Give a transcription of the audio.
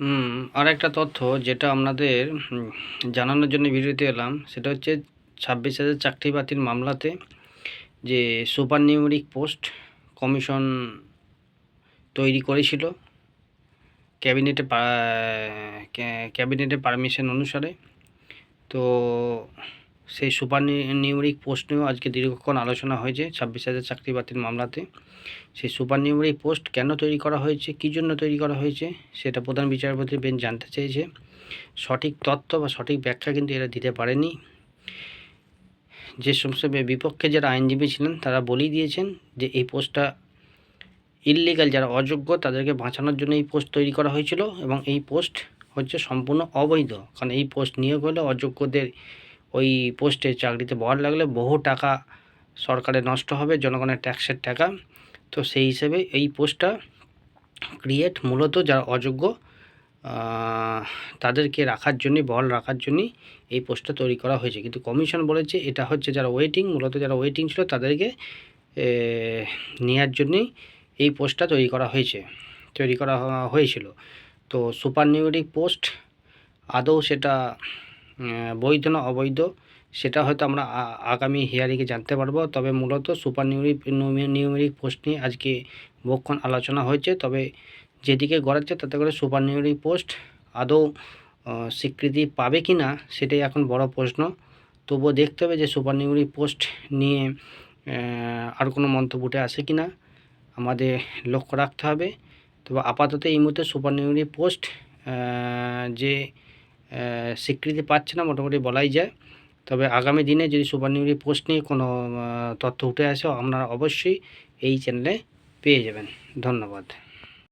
হুম আর একটা তথ্য যেটা আপনাদের জানানোর জন্য ভিডিওতে এলাম, সেটা হচ্ছে ছাব্বিশ হাজার চাকরি বাতিল মামলাতে যে সুপার নিউমেরিক পোস্ট কমিশন তৈরি করেছিল, ক্যাবিনেটে ক্যাবিনেটের পারমিশন অনুসারে। তো সেই সুপার নিউমেরিক পোস্ট নিয়েও আজকে দীর্ঘক্ষণ আলোচনা হয়েছে, ছাব্বিশ হাজার চাকরি বাতিল মামলাতে। সেই সুপার নিউমেরিক পোস্ট কেন তৈরি করা হয়েছে, কী জন্য তৈরি করা হয়েছে, সেটা প্রধান বিচারপতি বেঞ্চ জানতে চেয়েছে। সঠিক তথ্য বা সঠিক ব্যাখ্যা কিন্তু এরা দিতে পারেনি। যে সমস্ত বিপক্ষে যারা আইনজীবী ছিলেন, তারা বলেই দিয়েছেন যে এই পোস্টটা ইললিগাল, যারা অযোগ্য, তাদেরকে বাঁচানোর জন্য এই পোস্ট তৈরি করা হয়েছিল এবং এই পোস্ট হচ্ছে সম্পূর্ণ অবৈধ। কারণ এই পোস্ট নিয়োগ হলে অযোগ্যদের ওই পোস্টে চাকরিতে বহাল লাগলে বহু টাকা সরকারের নষ্ট হবে, জনগণের ট্যাক্সের টাকা। তো সেই হিসেবে এই পোস্টটা ক্রিয়েট মূলত যারা অযোগ্য তাদেরকে রাখার জন্যই বল রাখার জন্যই এই পোস্টটা তৈরি করা হয়েছে। কিন্তু কমিশন বলেছে এটা হচ্ছে যারা ওয়েটিং মূলত যারা ওয়েটিং ছিল তাদেরকে নেওয়ার জন্যই এই পোস্টটা তৈরি করা হয়েছে, তৈরি করা হয়েছিল। তো সুপার নিউমেরিক পোস্ট, আদৌ সেটা বৈধ না অবৈধ, সেটা হয়তো আমরা আগামী হিয়ারিংয়ে জানতে পারব। তবে মূলত সুপার নিউমেরিক পোস্ট নিয়ে আজকে বহুক্ষণ আলোচনা হয়েছে। তবে যেদিকে গড়াচ্ছে, তাতে করে সুপার নিউমেরিক পোস্ট আদৌ স্বীকৃতি পাবে কি না সেটাই এখন বড় প্রশ্ন। তবুও দেখতে হবে যে সুপার নিউমেরিক পোস্ট নিয়ে আর কোনো মন্তব্য উঠে আসে কি না আমাদের লক্ষ্য রাখতে হবে। তবে আপাতত এই মুহূর্তে সুপার নিউমেরিক পোস্ট যে স্বীকৃতি পাচ্ছে না, মোটামুটি বলাই যায়। তবে আগামী দিনে যদি সুপারনিউরি পোস্ট নিয়ে কোনো তথ্য উঠে আসে, আপনারা অবশ্যই এই চ্যানেলে পেয়ে যাবেন। ধন্যবাদ।